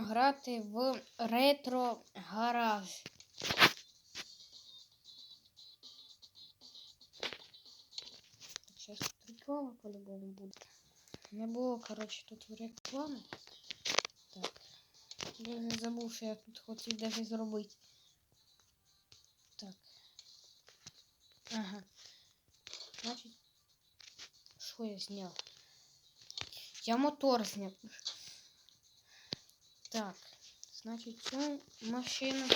будемо грати в ретро гараж. Зараз реклама по-любому буде. Не було, коротше, тут реклами. Так. Я вже забув, що я тут хотів даже зробити. Так. Ага. Значить, що я зняв? Я мотор зняв. Так, значить, цю машину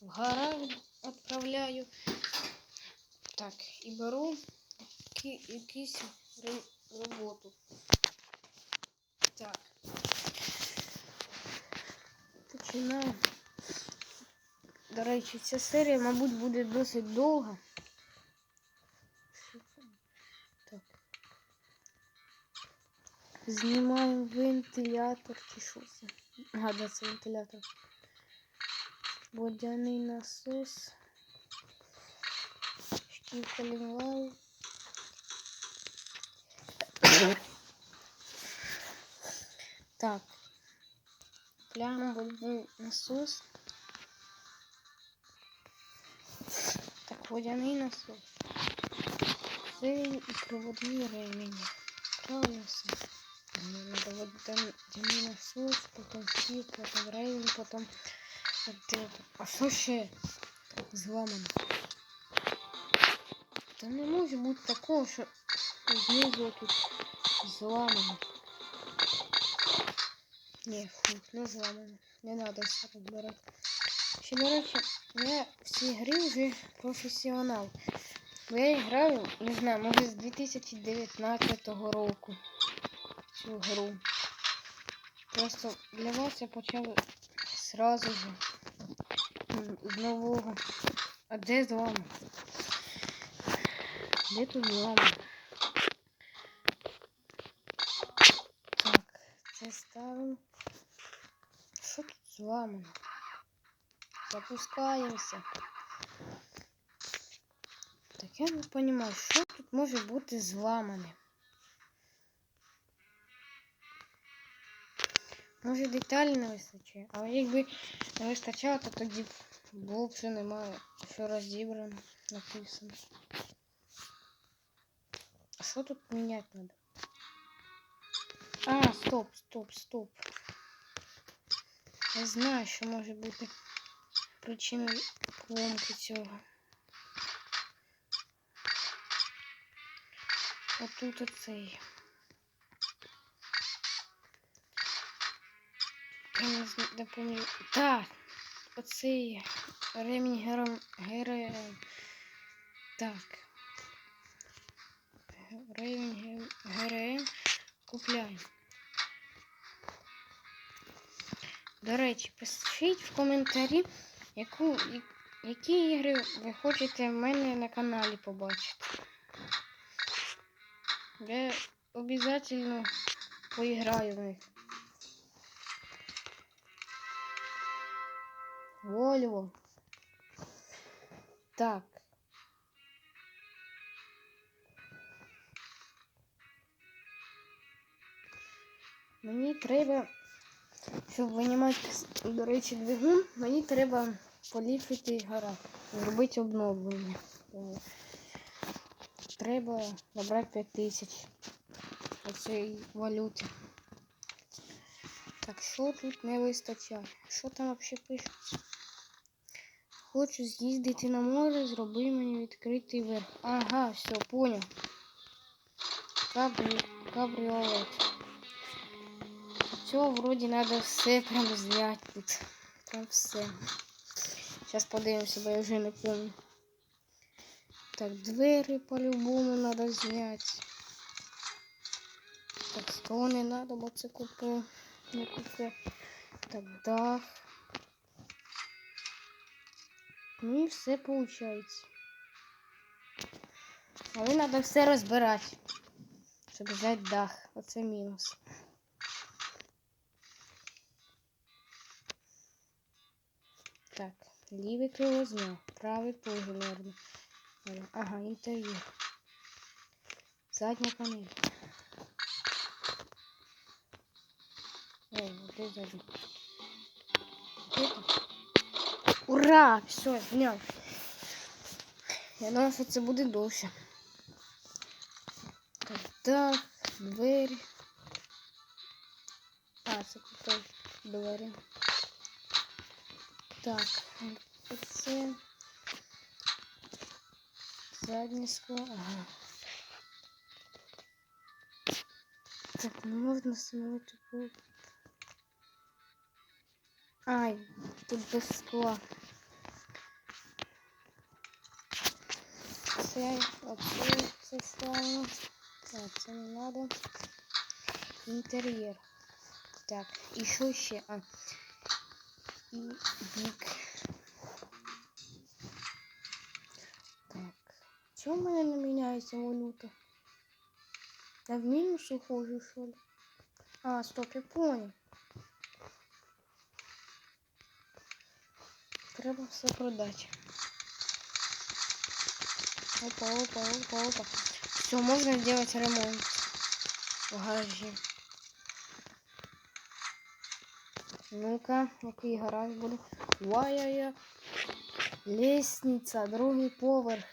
в гараж відправляю. Так, і беру якусь роботу. Так. Починаю. До речі, ця серія, мабуть, буде досить довга. Так. Знімаємо вентилятор чи що це? Ага, да, це вентилятор. Водяний насос. Шківка лінвал. Так. Прямо водяний насос. Так, водяний насос. Це і проводний ремінь. Правильно все. Мне надо водяний насос, потом фіт, потом ремінь, потом от это. А ще зламано? Та не може бути такого, що знизу тут зламано. Ні, фу, не зламано. Не надо все розбирати. Ще, до речі, я в цій грі вже професіонал. Я граю, не знаю, може з 2019 року цю гру. Просто для вас я почав сразу же з нового. А де зламано? Де тут зламано? Так, це ставимо. Що тут зламано? Запускаємося. Так я не розумію, що тут може бути зламане. Може деталі не вистачає, але якби не вистачало, то тоді було б все немає, що розібрано, написано. А що тут міняти треба? А, стоп, стоп, стоп. Я знаю, що може бути причиною поломки цього. Отут оцей. Я не не. Так, оцей ремінь гером гере. Так. Ремінь ГРМ купляємо. До речі, пишіть в коментарі, яку, які ігри ви хочете в мене на каналі побачити. Я обов'язково поіграю в них. Вольво. Так. Мені треба, щоб винімати, до речі, двигун, мені треба поліпшити гараж, зробити обновлення. Треба набрати 5 тисяч оцієї валюти. Так, що тут не вистачає? Що там взагалі пишеться? Хочу з'їздити на море, зроби мені відкритий верх. Ага, все, понял. Кабрі... Кабріолет. Все, вроді надо все прям зняти тут. Прям все. Сейчас подивимося, бо я вже не помню. Так, двері по-любому надо зняти. Так, сто не надо, бо це купе. Не купе. Так, дах. Ну і все виходить. Але треба все розбирати, щоб взяти дах. Оце мінус. Так, лівий крило зняв, правий теж норм. Ага, інтер'єр. Задня панель. Ой, де задня? Это. Ура! Все, зняв. Я думав, що це буде довше. Так, так, двері. А, це тут двері. Так, оце. Заднє скло. Ага. Так, не можна встановити пульт. Ай, тут без скла. Це, оце, це. Так, це не надо. Інтер'єр. Так, і що? А, і бік. Так. Чому в мене не міняється валюта? Я в мінус ухожу, що ли? А, стоп, я понял. Треба все продати. Опа, опа, опа, опа. Все, можно сделать ремонт в гаражі. Ну-ка, який гараж буде? Вай-яй-я. Лестниця, другий поверх.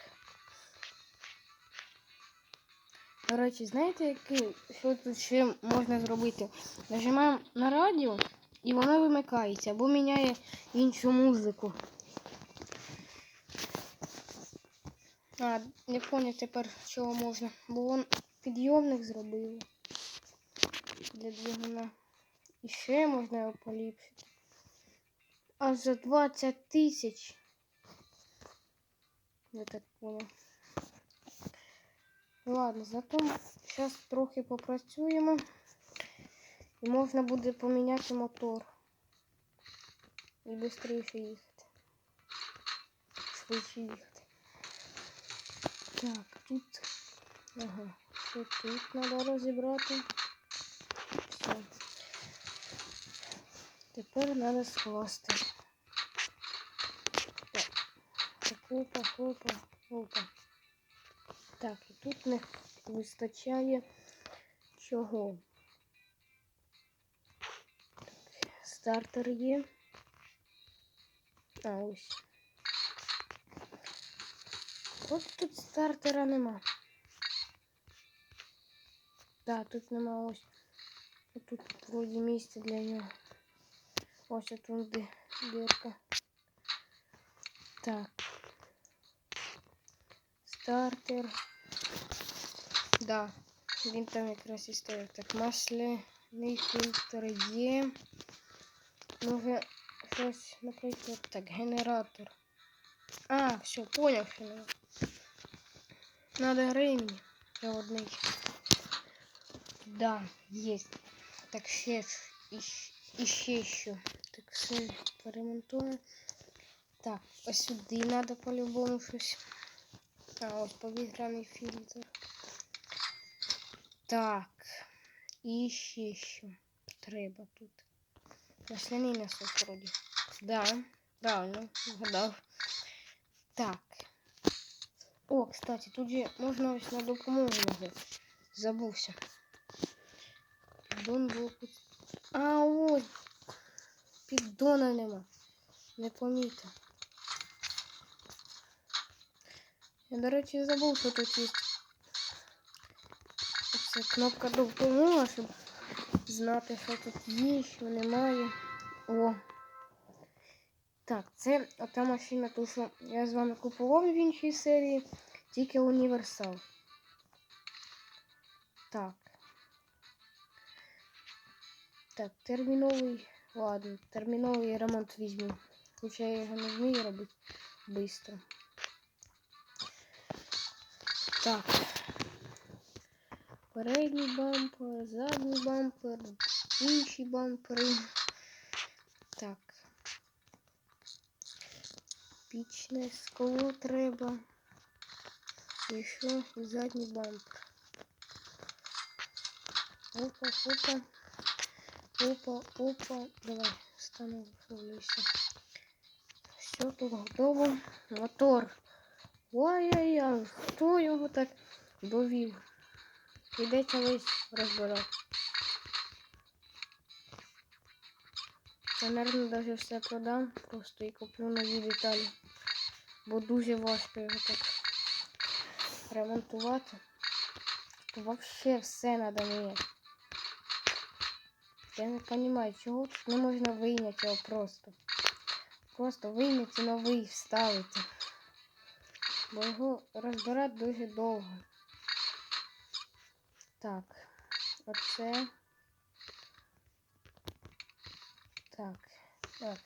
До речі, знаєте, який, що тут ще можна зробити? Нажимаємо на радіо і воно вимикається або міняє іншу музику. А, не поняв тепер, чого можна. Бо вон підйомник зробили для двигуна. І ще можна його поліпшити. Аж за 20 тисяч. Я так понял. Ладно, зато зараз трохи попрацюємо. І можна буде поміняти мотор. І швидше їхати. Швидше їхати. Так, тут. Ага. Що тут треба розібрати? Все. Тепер треба скласти. Так, опа, опа, опа. Так, і тут не вистачає чого. стартер є. А, ось. От тут стартера нема. Так, тут нема ось. Тут вроді місце для нього. Ось тут де дірка. Так. Стартер. Да, він там якраз і стоїть. Так, масляний фільтр є. Може щось, наприклад, так, генератор. А, все, понял, що надо. Надо гривні проводний. Да, есть. Так, ще, і, ще. Так, все поремонтуємо. Так, ось сюди треба по-любому щось. А, ось повітряний фільтр. Так. І ще що треба тут. Масляний насос вроді. Да, правильно, вгадав. Так. О, кстати, тут же можна ось на допомогу нажати. Забувся. Піддон був під... А, ось. Піддона нема. Не помітив. Я, до речі, забув, що тут є. Це кнопка допомога, щоб знати, що тут є, що немає. О. Так, це ота машина, ту, що я з вами купував в іншій серії, тільки універсал. Так. Так, терміновий. Ладно, терміновий ремонт візьму. Хоча я його не вмію робити швидко. Так. Передній бампер, задній бампер, інші бампери. Так. Пічне скло треба. І що задній бампер. Опа, опа. Опа, опа. Давай, встановлюся. Все тут готово. Мотор. Ой-ой-ой, хто його так довів? Прийдеться весь розбирати. Я, наверное, даже все продам просто і куплю нові деталі. Бо дуже важко його так ремонтувати. Вообще все надо міняти. Я не розумію, чого тут не можна вийняти його просто. Просто вийняти новий вставити. Бо його розбирати дуже довго. Так, оце. Так, так.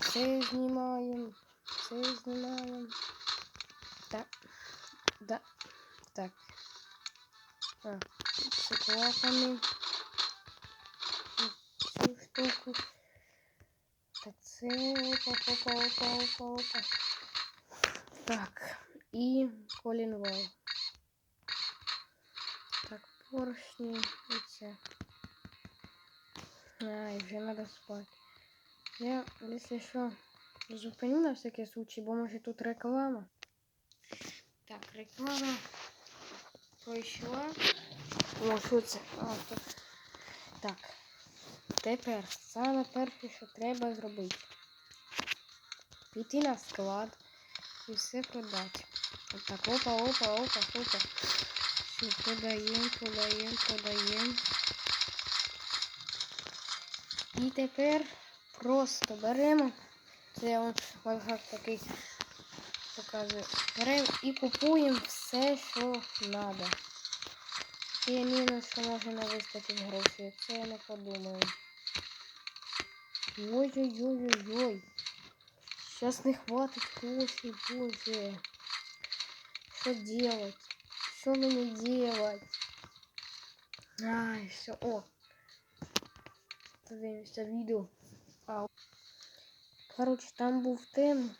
Це знімаємо. Це знімаємо. Так. Да. Так. А, це клапани. І Цю штуку. Так, це опа, опа, опа, опа, опа. Так, і колінвал. Поршні і це. Ай, вже треба спати. Я, якщо що, зупиню на всякий случай, бо може тут реклама. Так, реклама пройшла. О, що це? А, тут. Так. Тепер саме перше, що треба зробити. Піти на склад і все продати. Отак, опа, опа, опа, опа. Все, продаємо, продаємо, продаємо. І тепер просто беремо. Це лайфхак такий показую. Беремо і купуємо все, що треба. Є мінус, що може не вистачить грошей. Це я не подумаю. Ой-ой-ой-ой-ой. Сейчас не хватит кофе, боже. Что делать? Что мне делать? Ай, все. О. Подивимося відео. Ау. Коротше, там був тем.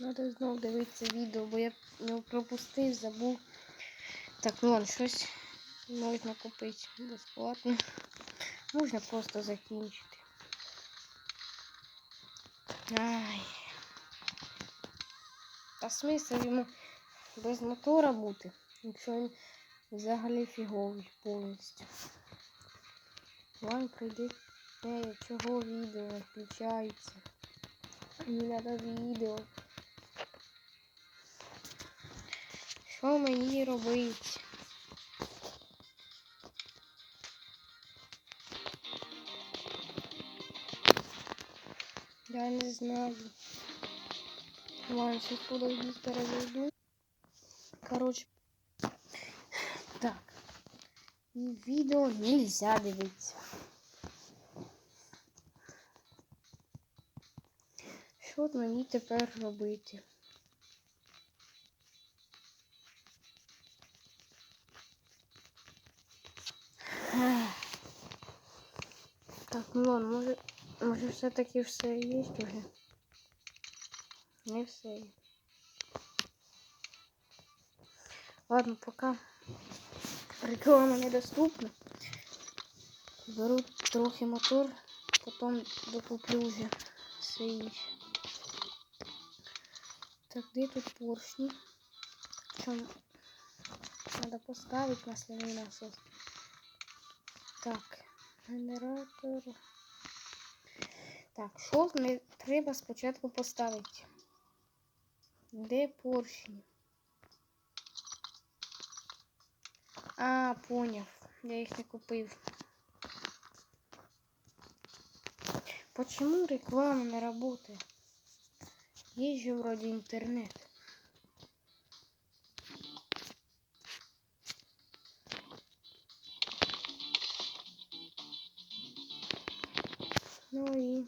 Надо знову дивитися відео, бо я не пропустив, забув. Так, ну вон, щось можна купити безплатно. Можна просто закінчити. Ай. Та смисл йому без мотора бути, якщо він взагалі фіговий повністю. Вам прийде те, чого відео не включається. Мені треба відео. Що мені робити? Я не знаю. Ладно, сейчас подойду, перезайду. Короче. Так. І відео нельзя дивитися. Що мені тепер робити? Так, ну ладно, може, може все-таки все є вже? Не все є. Ладно, пока реклама недоступна. Беру трохи мотор, потім докуплю вже інше. Так, де тут поршні? Там надо поставить масляний насос. Так, генератор. Так, що ми треба спочатку поставити? Де поршні? А, поняв. Я їх не купив. Почему реклама не работает? Есть же вроде интернет. Ну і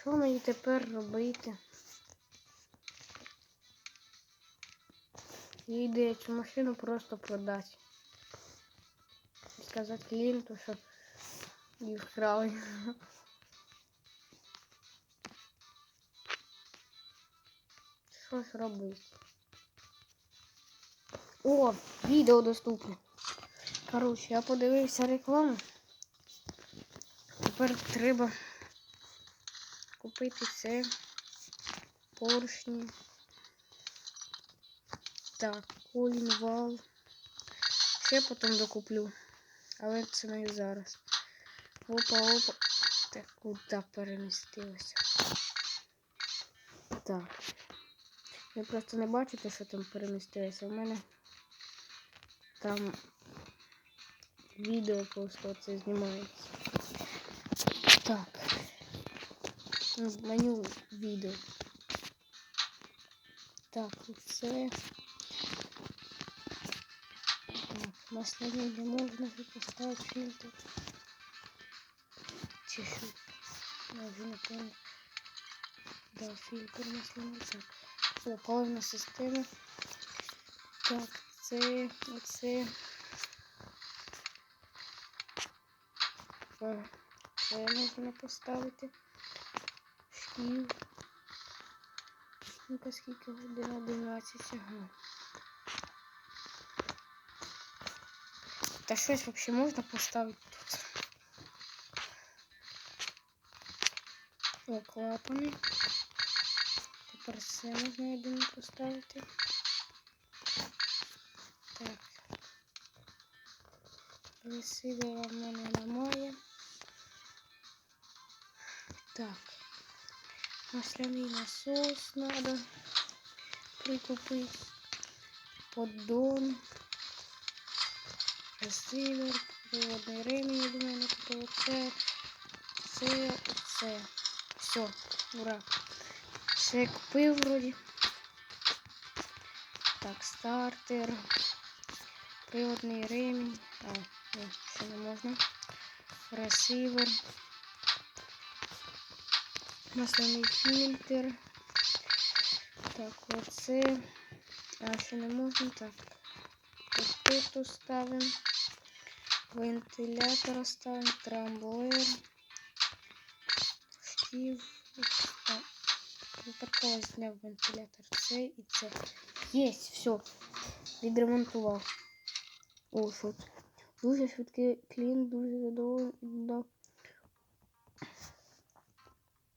що мені тепер робити? Ідея цю машину просто продати. Сказати клієнту, що її вкрали. Що ж робити? О, відео доступне. Коротше, я подивився рекламу. Тепер треба купити це поршні. Так, колінвал. Ще потім докуплю. Але це не зараз. Опа, опа. Так, куди перемістилося? Так. Ви просто не бачите, що там перемістилося. У мене там відео просто це знімається. Так. Меню відео. Так, оце. Масляні не можна вже поставити фільтр. Чи що? Я вже не пам'ятаю. Да, фільтр масляний. Так. О, паливна система. Так, це, оце. Це можна поставити. Шкіл. Скільки годин? 11, ага. Та щось взагалі можна поставити тут. О, клапани. Тепер це можна, я думаю, поставити. Так. Ресивера в мене немає. Так. Масляний насос надо прикупить. Поддон. Ресивер. Приводний ремінь, я думаю, не купив. Це. Це. Це. Все. Ура. Все купив вроді. Так, стартер. Приводний ремінь. А, ні, ще не можна. Ресивер. Масляний фільтр. Так, оце. А, ще не можна. Так. Ось тут ставимо. Вентилятор ставимо. Трамблер. Штів. А, Випадково зняв вентилятор. Це і це. Єсть, все. Відремонтував. О, що це? Дуже швидкий клін, дуже задоволений.